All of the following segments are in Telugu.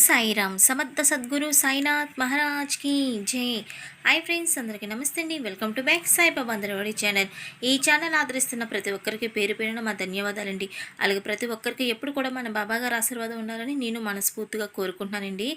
సాయిరామ్ సమర్థ సద్గురు సాయినాథ్ మహారాజ్కి జై. హాయ్ ఫ్రెండ్స్ అందరికీ నమస్తే అండి. వెల్కమ్ టు బ్యాక్ సాయిబాబా అందరవాడి ఛానల్. ఈ ఛానల్ ఆదరిస్తున్న ప్రతి ఒక్కరికి పేరు పేరున మా ధన్యవాదాలండి. అలాగే ప్రతి ఒక్కరికి ఎప్పుడు కూడా మన బాబా గారి ఆశీర్వాదం ఉండాలని నేను మనస్ఫూర్తిగా కోరుకుంటున్నానండి.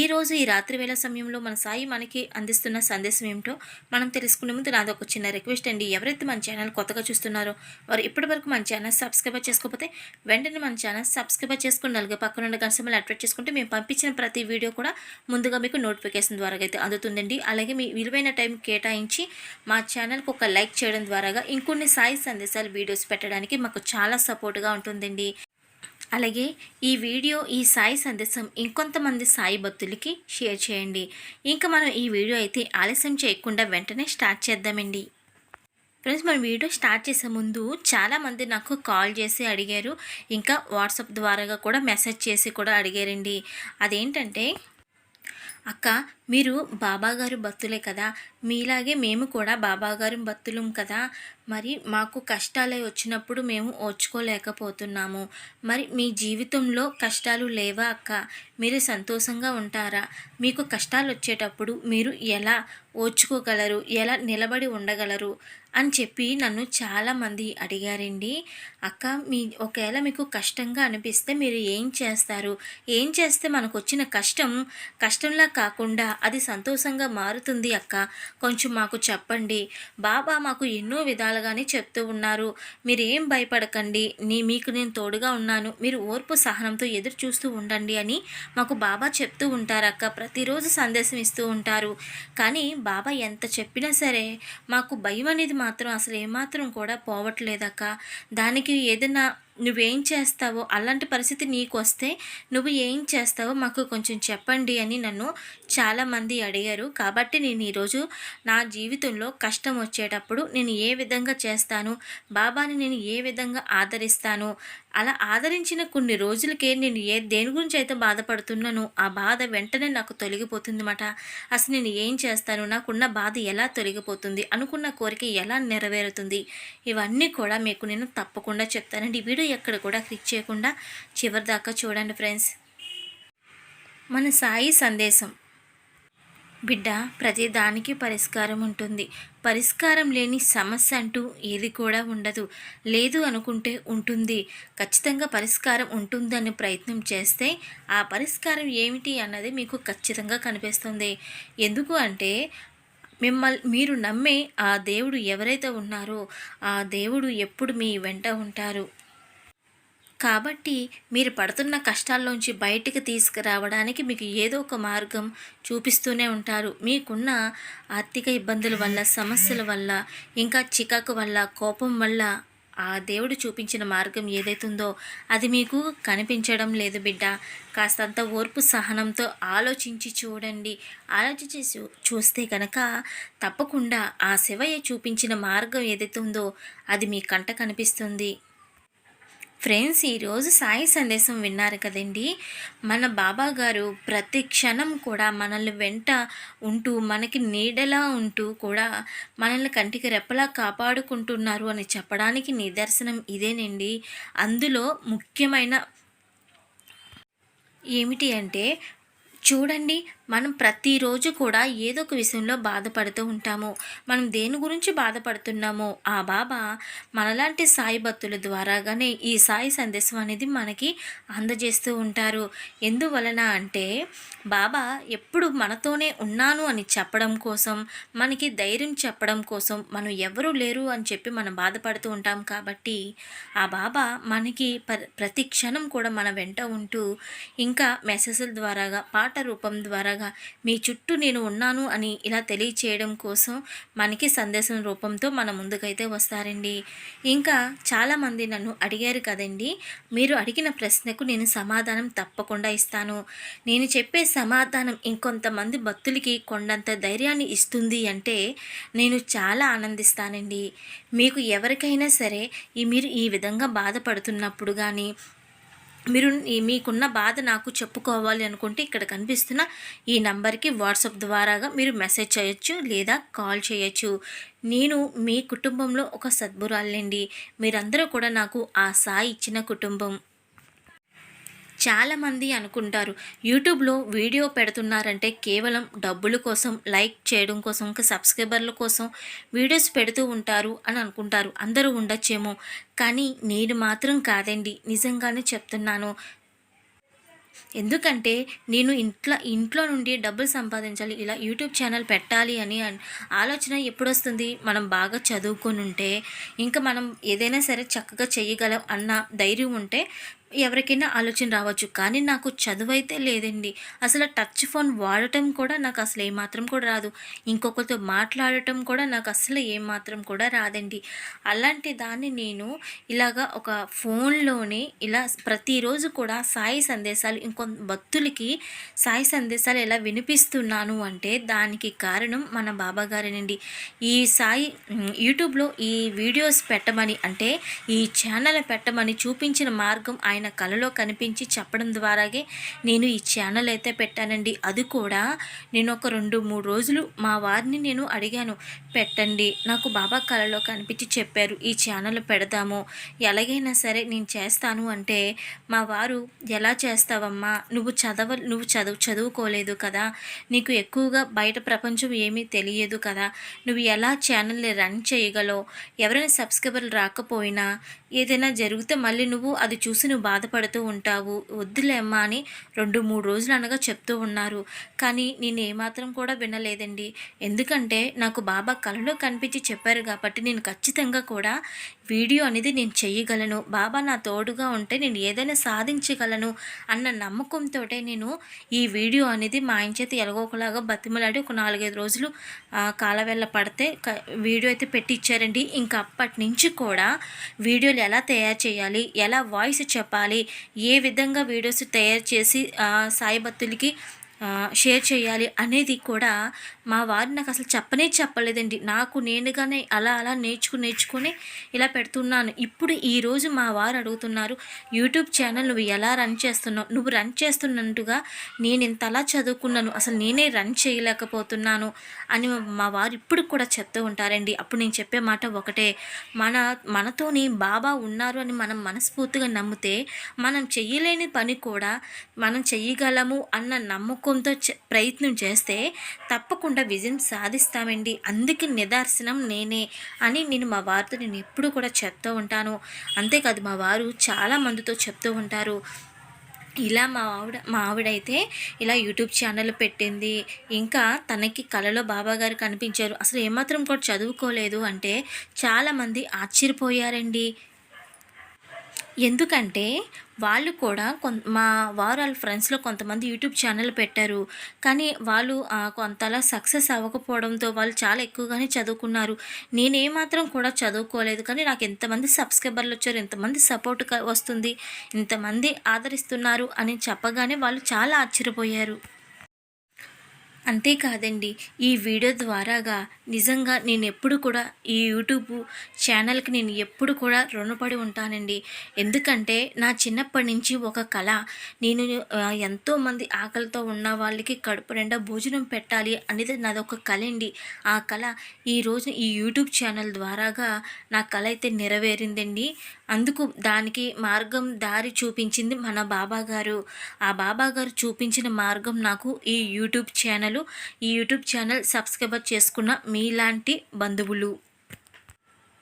ఈరోజు ఈ రాత్రి వేళ సమయంలో మన సాయి మనకి అందిస్తున్న సందేశం ఏమిటో మనం తెలుసుకునే ముందు నాది ఒక చిన్న రిక్వెస్ట్ అండి. ఎవరైతే మన ఛానల్ కొత్తగా చూస్తున్నారో వారు ఇప్పటి వరకు మన ఛానల్ సబ్స్క్రైబ్ చేసుకోకపోతే వెంటనే మన ఛానల్ సబ్స్క్రైబ్ చేసుకుని అలాగే పక్కన ఉన్న గంట అట్రాక్ట్ చేసుకుంటే మేము పంపించిన ప్రతి వీడియో కూడా ముందుగా మీకు నోటిఫికేషన్ ద్వారా అయితే అందుతుందండి. అలాగే మీ విలువైన టైం కేటాయించి మా ఛానల్కి ఒక లైక్ చేయడం ద్వారాగా ఇంకొన్ని సాయి సందేశాలు వీడియోస్ పెట్టడానికి మాకు చాలా సపోర్ట్గా ఉంటుందండి. అలాగే ఈ వీడియో ఈ సాయి సందేశం ఇంకొంతమంది సాయి భక్తులకి షేర్ చేయండి. ఇంకా మనం ఈ వీడియో అయితే ఆలస్యం చేయకుండా వెంటనే స్టార్ట్ చేద్దామండి. ఫ్రెండ్స్ మన వీడియో స్టార్ట్ చేసే ముందు చాలామంది నాకు కాల్ చేసి అడిగారు. ఇంకా వాట్సాప్ ద్వారాగా కూడా మెసేజ్ చేసి కూడా అడిగారండి. అదేంటంటే అక్క మీరు బాబాగారు భక్తులే కదా. మీలాగే మేము కూడా బాబాగారు భక్తులం కదా. మరి మాకు కష్టాలే వచ్చినప్పుడు మేము ఓర్చుకోలేకపోతున్నాము. మరి మీ జీవితంలో కష్టాలు లేవా అక్క? మీరు సంతోషంగా ఉంటారా? మీకు కష్టాలు వచ్చేటప్పుడు మీరు ఎలా ఓర్చుకోగలరు? ఎలా నిలబడి ఉండగలరు? అని చెప్పి నన్ను చాలామంది అడిగారండి. అక్క మీ ఒకవేళ మీకు కష్టంగా అనిపిస్తే మీరు ఏం చేస్తారు? ఏం చేస్తే మనకు వచ్చిన కష్టం కష్టంలా కాకుండా అది సంతోషంగా మారుతుంది అక్క? కొంచెం మాకు చెప్పండి. బాబా మాకు ఎన్నో విధాలుగానే చెప్తూ ఉన్నారు. మీరేం భయపడకండి. నీ మీకు నేను తోడుగా ఉన్నాను. మీరు ఓర్పు సహనంతో ఎదురు చూస్తూ ఉండండి అని మాకు బాబా చెప్తూ ఉంటారు అక్క. ప్రతిరోజు సందేశం ఇస్తూ ఉంటారు. కానీ బాబా ఎంత చెప్పినా సరే మాకు భయం అనేది మాత్రం అసలు ఏమాత్రం కూడా పోవట్లేదక్క. దానికి ఏదైనా నువ్వేం చేస్తావో అలాంటి పరిస్థితి నీకు వస్తే నువ్వు ఏం చేస్తావో మాకు కొంచెం చెప్పండి అని నన్ను చాలామంది అడిగారు. కాబట్టి నేను ఈరోజు నా జీవితంలో కష్టం వచ్చేటప్పుడు నేను ఏ విధంగా చేస్తాను బాబాని నేను ఏ విధంగా ఆదరిస్తాను అలా ఆదరించిన కొన్ని రోజులకే నేను ఏ దేని గురించి అయితే బాధపడుతున్నానో ఆ బాధ వెంటనే నాకు తొలగిపోతుందన్నమాట. అసలు నేను ఏం చేస్తాను నాకున్న బాధ ఎలా తొలగిపోతుంది అనుకున్న కోరిక ఎలా నెరవేరుతుంది? ఇవన్నీ కూడా మీకు నేను తప్పకుండా చెప్తానండి. వీడియో వీడియో ఎక్కడ కూడా క్లిక్ చేయకుండా చివరి దాకా చూడండి ఫ్రెండ్స్. మన సాయి సందేశం. బిడ్డ ప్రతి దానికి పరిష్కారం ఉంటుంది. పరిష్కారం లేని సమస్య అంటూ ఏది కూడా ఉండదు. లేదు అనుకుంటే ఉంటుంది. ఖచ్చితంగా పరిష్కారం ఉంటుందని ప్రయత్నం చేస్తే ఆ పరిష్కారం ఏమిటి అన్నది మీకు ఖచ్చితంగా కనిపిస్తుంది. ఎందుకు అంటే మిమ్మల్ని మీరు నమ్మే ఆ దేవుడు ఎవరైతే ఉన్నారో ఆ దేవుడు ఎప్పుడు మీ వెంట ఉంటారు. కాబట్టి మీరు పడుతున్న కష్టాల్లోంచి బయటికి తీసుకురావడానికి మీకు ఏదో ఒక మార్గం చూపిస్తూనే ఉంటారు. మీకున్న ఆర్థిక ఇబ్బందుల వల్ల సమస్యల వల్ల ఇంకా చికాకు వల్ల కోపం వల్ల ఆ దేవుడు చూపించిన మార్గం ఏదైతుందో అది మీకు కనిపించడం లేదు బిడ్డ. కాస్తంత ఓర్పు సహనంతో ఆలోచించి చూడండి. ఆలోచించి చూస్తే కనుక తప్పకుండా ఆ శివయ్య చూపించిన మార్గం ఏదైతే ఉందో అది మీ కంట కనిపిస్తుంది. ఫ్రెండ్స్ ఈరోజు సాయి సందేశం విన్నారు కదండి. మన బాబా గారు ప్రతి క్షణం కూడా మనల్ని వెంట ఉంటూ మనకి నీడలా ఉంటూ కూడా మనల్ని కంటికి రెప్పలా కాపాడుకుంటున్నారు అని చెప్పడానికి నిదర్శనం ఇదేనండి. అందులో ముఖ్యమైన ఏమిటి అంటే చూడండి మనం ప్రతిరోజు కూడా ఏదో ఒక విషయంలో బాధపడుతూ ఉంటాము. మనం దేని గురించి బాధపడుతున్నామో ఆ బాబా మనలాంటి సాయి భక్తుల ద్వారాగానే ఈ సాయి సందేశం అనేది మనకి అందజేస్తూ ఉంటారు. ఎందువలన అంటే బాబా ఎప్పుడు మనతోనే ఉన్నాను అని చెప్పడం కోసం మనకి ధైర్యం చెప్పడం కోసం మనం ఎవరు లేరు అని చెప్పి మనం బాధపడుతూ ఉంటాం కాబట్టి ఆ బాబా మనకి ప్రతి క్షణం కూడా మన వెంట ఉంటూ ఇంకా మెసేజ్ల ద్వారాగా పాట రూపం ద్వారా ఉండగా మీ చుట్టూ నేను ఉన్నాను అని ఇలా తెలియచేయడం కోసం మనకి సందేశం రూపంతో మన ముందుకైతే వస్తారండి. ఇంకా చాలామంది నన్ను అడిగారు కదండి మీరు అడిగిన ప్రశ్నకు నేను సమాధానం తప్పకుండా ఇస్తాను. నేను చెప్పే సమాధానం ఇంకొంతమంది భక్తులకి కొండంత ధైర్యాన్ని ఇస్తుంది అంటే నేను చాలా ఆనందిస్తానండి. మీకు ఎవరికైనా సరే ఈ మీరు ఈ విధంగా బాధపడుతున్నప్పుడు కానీ మీరు మీకున్న బాధ నాకు చెప్పుకోవాలి అనుకుంటే ఇక్కడ కనిపిస్తున్న ఈ నంబర్కి వాట్సాప్ ద్వారాగా మీరు మెసేజ్ చేయొచ్చు లేదా కాల్ చేయొచ్చు. నేను మీ కుటుంబంలో ఒక సద్బురాలండి మీరందరూ కూడా నాకు ఆ సాయి ఇచ్చిన కుటుంబం. చాలామంది అనుకుంటారు. యూట్యూబ్లో వీడియో పెడుతున్నారంటే కేవలం డబ్బుల కోసం లైక్ చేయడం కోసం ఇంకా సబ్స్క్రైబర్ల కోసం వీడియోస్ పెడుతూ ఉంటారు అని అనుకుంటారు. అందరూ ఉండొచ్చేమో. కానీ నేను మాత్రం కాదండి. నిజంగానే చెప్తున్నాను. ఎందుకంటే నేను ఇంట్లో ఇంట్లో నుండి డబ్బులు సంపాదించాలి ఇలా యూట్యూబ్ ఛానల్ పెట్టాలి అని ఆలోచన ఎప్పుడు వస్తుంది మనం బాగా చదువుకొని ఉంటే ఇంకా మనం ఏదైనా సరే చక్కగా చేయగలం అన్న ధైర్యం ఉంటే ఎవరికైనా ఆలోచన రావచ్చు. కానీ నాకు చదువు అయితే లేదండి. అసలు టచ్ ఫోన్ వాడటం కూడా నాకు అసలు ఏమాత్రం కూడా రాదు. ఇంకొకరితో మాట్లాడటం కూడా నాకు అసలు ఏమాత్రం కూడా రాదండి. అలాంటి దాన్ని నేను ఇలాగా ఒక ఫోన్లోనే ఇలా ప్రతిరోజు కూడా సాయి సందేశాలు ఇంకొ భక్తులకి సాయి సందేశాలు ఎలా వినిపిస్తున్నాను అంటే దానికి కారణం మన బాబా గారేనండి. ఈ సాయి యూట్యూబ్లో ఈ వీడియోస్ పెట్టమని అంటే ఈ ఛానల్ పెట్టమని చూపించిన మార్గం ఆయన కలలో కనిపించి చెప్పడం ద్వారాగే నేను ఈ ఛానల్ అయితే పెట్టానండి. అది కూడా నేను ఒక రెండు మూడు రోజులు మా వారిని నేను అడిగాను పెట్టండి నాకు బాబా కలలో కనిపించి చెప్పారు ఈ ఛానల్ పెడదాము. ఎలాగైనా సరే నేను చేస్తాను. అంటే మా వారు ఎలా చేస్తావమ్మా? నువ్వు చదవ నువ్వు చదువు చదువుకోలేదు కదా. నీకు ఎక్కువగా బయట ప్రపంచం ఏమీ తెలియదు కదా. నువ్వు ఎలా ఛానల్ని రన్ చేయగలవు? ఎవరైనా సబ్స్క్రైబర్లు రాకపోయినా ఏదైనా జరిగితే మళ్ళీ నువ్వు అది చూసి నువ్వు బాధపడుతూ ఉంటావు. వద్దులేమ్మా అని రెండు మూడు రోజులు అనగా చెప్తూ ఉన్నారు. కానీ నేను ఏమాత్రం కూడా వినలేదండి. ఎందుకంటే నాకు బాబా కలలో కనిపించి చెప్పారు కాబట్టి నేను ఖచ్చితంగా కూడా వీడియో అనేది నేను చెయ్యగలను బాబా నా తోడుగా ఉంటే నేను ఏదైనా సాధించగలను అన్న నమ్మకంతో నేను ఈ వీడియో అనేది మా ఆయన చేత ఎలాగోకలాగా బతిమలాడి ఒక నాలుగైదు రోజులు ఆ, పడితే వీడియో అయితే పెట్టి ఇచ్చారండి ఇంకా అప్పటి నుంచి కూడా వీడియోలు ఎలా తయారు చేయాలి ఎలా వాయిస్ చెప్పాలి ఏ విధంగా వీడియోస్ తయారు చేసి ఆ, సాయి భక్తులకి షేర్ చేయాలి అనేది కూడా మా వారు నాకు అసలు చెప్పనే చెప్పలేదండి. నాకు నేనుగానే అలా అలా నేర్చుకుని నేర్చుకుని ఇలా పెడుతున్నాను. ఇప్పుడు ఈరోజు మా వారు అడుగుతున్నారు యూట్యూబ్ ఛానల్ నువ్వు ఎలా రన్ చేస్తున్నావు? నువ్వు రన్ చేస్తున్నట్టుగా నేను ఇంత అలా చదువుకున్నాను. అసలు నేనే రన్ చేయలేకపోతున్నాను అని మా వారు ఇప్పుడు కూడా చెప్తూ ఉంటారండి. అప్పుడు నేను చెప్పే మాట ఒకటే మన మనతోని బాబా ఉన్నారు అని మనం మనస్ఫూర్తిగా నమ్మితే మనం చెయ్యలేని పని కూడా మనం చెయ్యగలము అన్న నమ్మకంతో చె- ప్రయత్నం చేస్తే తప్పకుండా విజయం సాధిస్తామండి. అందుకే నిదర్శనం నేనే అని నేను మా వారితో నేను ఎప్పుడు కూడా చెప్తూ ఉంటాను. అంతేకాదు మా వారు చాలా మందితో చెప్తూ ఉంటారు. ఇలా మా ఆవిడ మా ఆవిడైతే ఇలా యూట్యూబ్ ఛానల్ పెట్టింది. ఇంకా తనకి కళలో బాబాగారు కనిపించారు. అసలు ఏమాత్రం కూడా చదువుకోలేదు అంటే చాలామంది ఆశ్చర్యపోయారండి. ఎందుకంటే వాళ్ళు కూడా కొంత మా వారు వాళ్ళ ఫ్రెండ్స్లో కొంతమంది యూట్యూబ్ ఛానల్ పెట్టారు. కానీ వాళ్ళు కొంతలా సక్సెస్ అవ్వకపోవడంతో వాళ్ళు చాలా ఎక్కువగానే చదువుకున్నారు. నేనేమాత్రం కూడా చదువుకోలేదు. కానీ నాకు ఎంతమంది సబ్స్క్రైబర్లు వచ్చారు ఎంతమంది సపోర్ట్ వస్తుంది ఇంతమంది ఆదరిస్తున్నారు అని చెప్పగానే వాళ్ళు చాలా ఆశ్చర్యపోయారు. అంతేకాదండి ఈ వీడియో ద్వారాగా నిజంగా నేను ఎప్పుడు కూడా ఈ యూట్యూబ్ ఛానల్కి నేను ఎప్పుడు కూడా రుణపడి ఉంటానండి. ఎందుకంటే నా చిన్నప్పటి నుంచి ఒక కళ. నేను ఎంతోమంది ఆకలితో ఉన్న వాళ్ళకి కడుపు నిండా భోజనం పెట్టాలి అనేది నాది ఒక కళ అండి. ఆ కళ ఈరోజు ఈ యూట్యూబ్ ఛానల్ ద్వారాగా నా కళ అయితే నెరవేరిందండి. అందుకు దానికి మార్గం దారి చూపించింది మన బాబా గారు. ఆ బాబా గారు చూపించిన మార్గం నాకు ఈ యూట్యూబ్ ఛానల్. ఈ యూట్యూబ్ ఛానల్ సబ్స్క్రైబర్ చేసుకున్న మీలాంటి బంధువులు.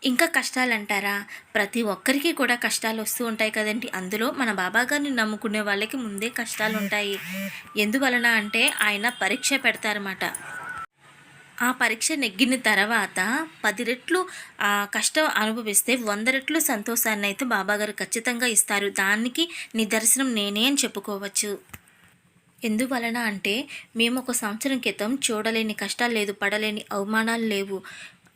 ఇంకా కష్టాలు అంటారా ప్రతి ఒక్కరికి కూడా కష్టాలు వస్తూ ఉంటాయి కదండి. అందులో మన బాబా గారిని నమ్ముకునే వాళ్ళకి ముందే కష్టాలు ఉంటాయి ఎందువలన అంటే ఆయన పరీక్ష పెడతారన్నమాట. ఆ పరీక్ష నెగ్గిన తర్వాత పది రెట్లు ఆ కష్టం అనుభవిస్తే వంద రెట్లు సంతోషాన్ని అయితే బాబాగారు ఖచ్చితంగా ఇస్తారు. దానికి నిదర్శనం నేనే అని చెప్పుకోవచ్చు. ఎందువలన అంటే మేము ఒక సంవత్సరం క్రితం చూడలేని కష్టాలు లేదు పడలేని అవమానాలు లేవు.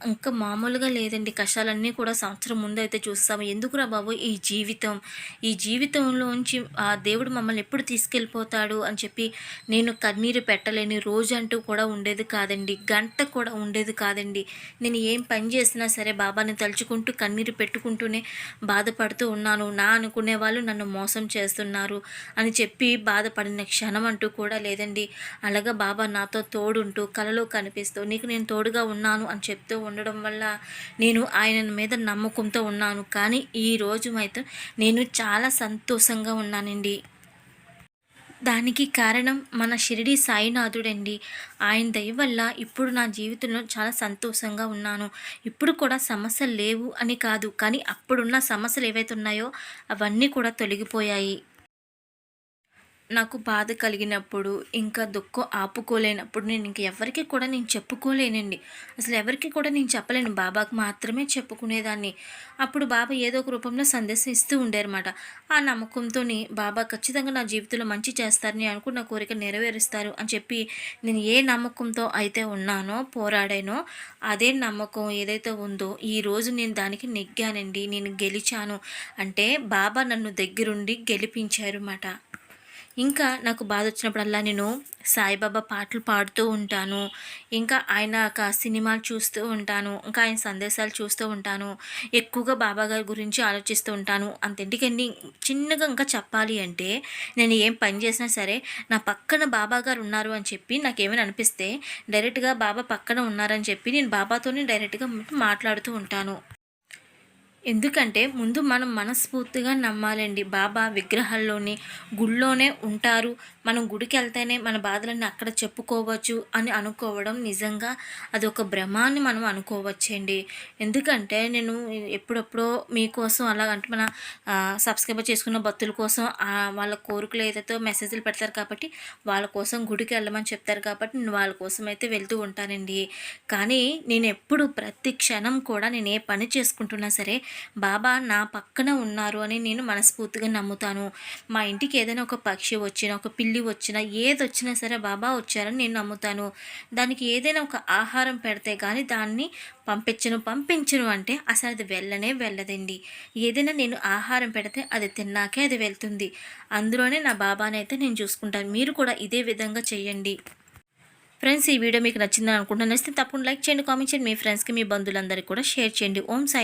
ఇంకా మామూలుగా లేదండి. కష్టాలన్నీ కూడా సంవత్సరం ముందు అయితే చూస్తాము. ఎందుకురా బాబు? ఈ జీవితం. ఈ జీవితంలోంచి ఆ దేవుడు మమ్మల్ని ఎప్పుడు తీసుకెళ్ళిపోతాడు? అని చెప్పి నేను కన్నీరు పెట్టలేని రోజు అంటూ కూడా ఉండేది కాదండి. గంట కూడా ఉండేది కాదండి. నేను ఏం పని చేసినా సరే బాబాని తలుచుకుంటూ కన్నీరు పెట్టుకుంటూనే బాధపడుతూ ఉన్నాను. నా అనుకునే వాళ్ళు నన్ను మోసం చేస్తున్నారు అని చెప్పి బాధపడిన క్షణం అంటూ కూడా లేదండి. అలాగా బాబా నాతో తోడుంటూ కలలో కనిపిస్తూ నీకు నేను తోడుగా ఉన్నాను అని చెప్తూ ఉండడం వల్ల నేను ఆయన మీద నమ్మకంతో ఉన్నాను. కానీ ఈ రోజు అయితే నేను చాలా సంతోషంగా ఉన్నానండి. దానికి కారణం మన షిరిడి సాయినాథుడండి. ఆయన దయ వల్ల ఇప్పుడు నా జీవితంలో చాలా సంతోషంగా ఉన్నాను. ఇప్పుడు కూడా సమస్యలు లేవు అని కాదు. కానీ అప్పుడున్న సమస్యలు ఏవైతే ఉన్నాయో అవన్నీ కూడా తొలగిపోయాయి. నాకు బాధ కలిగినప్పుడు ఇంకా దుఃఖం ఆపుకోలేనప్పుడు నేను ఇంక ఎవరికి కూడా నేను చెప్పుకోలేనండి. అసలు ఎవరికి కూడా నేను చెప్పలేను. బాబాకు మాత్రమే చెప్పుకునేదాన్ని. అప్పుడు బాబా ఏదో ఒక రూపంలో సందేశం ఇస్తూ ఉండేరన్నమాట ఆ నమ్మకంతో బాబా ఖచ్చితంగా నా జీవితంలో మంచి చేస్తారని అనుకున్న కోరిక నెరవేరుస్తారు అని చెప్పి నేను ఏ నమ్మకంతో అయితే ఉన్నానో పోరాడానో అదే నమ్మకం ఏదైతే ఉందో ఈరోజు నేను దానికి నెగ్గానండి. నేను గెలిచాను. అంటే బాబా నన్ను దగ్గరుండి గెలిపించారు అన్నమాట ఇంకా నాకు బాధ వచ్చినప్పుడల్లా నేను సాయిబాబా పాటలు పాడుతూ ఉంటాను. ఇంకా ఆయన యొక్క సినిమాలు చూస్తూ ఉంటాను. ఇంకా ఆయన సందేశాలు చూస్తూ ఉంటాను. ఎక్కువగా బాబా గారి గురించి ఆలోచిస్తూ ఉంటాను. అంతెందుకండి? చిన్నగా ఇంకా చెప్పాలి అంటే నేను ఏం పని చేసినా సరే నా పక్కన బాబా గారు ఉన్నారు అని చెప్పి నాకు ఏమైనా అనిపిస్తే డైరెక్ట్గా బాబా పక్కన ఉన్నారని చెప్పి నేను బాబాతోనే డైరెక్ట్గా మాట్లాడుతూ ఉంటాను. ఎందుకంటే ముందు మనం మనస్ఫూర్తిగా నమ్మాలండి. బాబా విగ్రహాల్లోనే గుళ్ళోనే ఉంటారు. మనం గుడికి వెళ్తేనే మన బాధలన్నీ అక్కడ చెప్పుకోవచ్చు అని అనుకోవడం నిజంగా అది ఒక భ్రమాన్ని మనం అనుకోవచ్చండి. ఎందుకంటే నేను ఎప్పుడెప్పుడో మీకోసం అలాగంటే మన సబ్స్క్రైబర్ చేసుకున్న భక్తుల కోసం వాళ్ళ కోరికలు ఏదైతే మెసేజ్లు పెడతారు కాబట్టి వాళ్ళ కోసం గుడికి వెళ్ళమని చెప్తారు కాబట్టి నేను వాళ్ళ కోసం అయితే వెళ్తూ ఉంటానండి. కానీ నేను ఎప్పుడు ప్రతి క్షణం కూడా నేను ఏ పని చేసుకుంటున్నా సరే బాబా నా పక్కన ఉన్నారు అని నేను మనస్ఫూర్తిగా నమ్ముతాను. మా ఇంటికి ఏదైనా ఒక పక్షి వచ్చినా ఒక పిల్లి వచ్చినా ఏది వచ్చినా సరే బాబా వచ్చారని నేను నమ్ముతాను. దానికి ఏదైనా ఒక ఆహారం పెడితే కానీ దాన్ని పంపించను పంపించను అంటే అసలు అది వెళ్ళనే వెళ్ళదండి. ఏదైనా నేను ఆహారం పెడితే అది తిన్నాకే అది వెళ్తుంది. అందులోనే నా బాబానైతే అయితే నేను చూసుకుంటాను. మీరు కూడా ఇదే విధంగా చేయండి ఫ్రెండ్స్ ఈ వీడియో మీకు నచ్చిందని అనుకుంటున్నాను. నచ్చితే తప్పకుండా లైక్ చేయండి కామెంట్ చేయండి. మీ ఫ్రెండ్స్కి మీ బంధువులందరికీ కూడా షేర్ చేయండి. ఓం సాయి